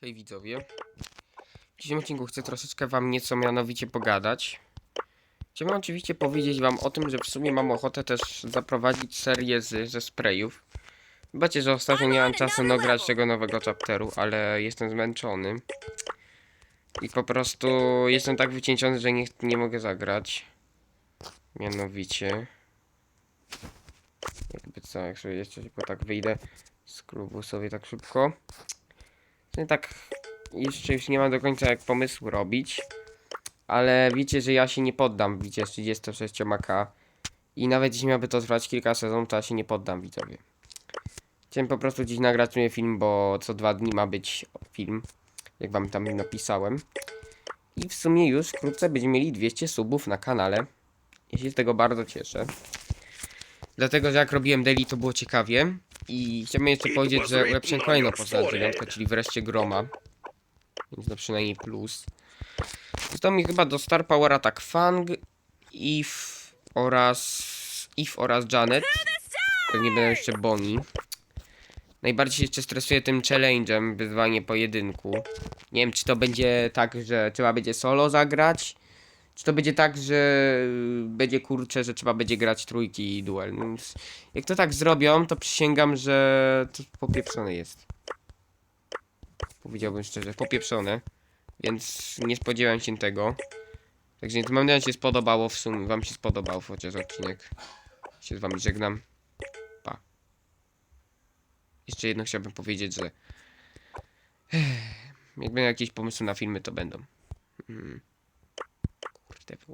Hej widzowie. W dzisiejszym odcinku chcę troszeczkę wam nieco mianowicie pogadać. Chciałbym oczywiście powiedzieć wam o tym, że w sumie mam ochotę też zaprowadzić serię z, ze sprayów. Wybaczcie, że ostatnio nie mam czasu nagrać tego nowego chapteru, ale jestem zmęczony. I po prostu jestem tak wycieńczony, że nie, nie mogę zagrać. Mianowicie. Jakby co, jak sobie jeszcze tylko tak wyjdę z klubu sobie tak szybko. No tak, jeszcze już nie mam do końca jak pomysłu robić. Ale wiecie, że ja się nie poddam, widzicie, z 36k. I nawet jeśli miałby to trwać kilka sezonów, to ja się nie poddam, widzowie. Chciałem po prostu dziś nagrać sobie film, bo co dwa dni ma być film. Jak wam tam napisałem. I w sumie już wkrótce będziemy mieli 200 subów na kanale. Ja się z tego bardzo cieszę. Dlatego, że jak robiłem daily, to było ciekawie. I chciałbym jeszcze powiedzieć, że ulepszyłem kolejną postać dziewiątkę, czyli wreszcie Groma. Więc to przynajmniej plus. Został mi chyba do Star Power Attack Fang, Eve oraz... Eve oraz Janet. Pewnie będą jeszcze Bonnie. Najbardziej się jeszcze stresuję tym challenge'em, wyzwanie pojedynku. Nie wiem, czy to będzie tak, że trzeba będzie solo zagrać, czy to będzie tak, że y, będzie kurczę, że trzeba będzie grać trójki i duel. No Więc jak to tak zrobią, to przysięgam, że to popieprzone jest. Powiedziałbym szczerze, popieprzone. Więc nie spodziewałem się tego. Także mam nadzieję, że się spodobało. W sumie wam się spodobał chociaż odcinek. Się z wami żegnam. Pa. Jeszcze jedno chciałbym powiedzieć, że jak będą jakieś pomysły na filmy, to będą. Mm. Kurde, było.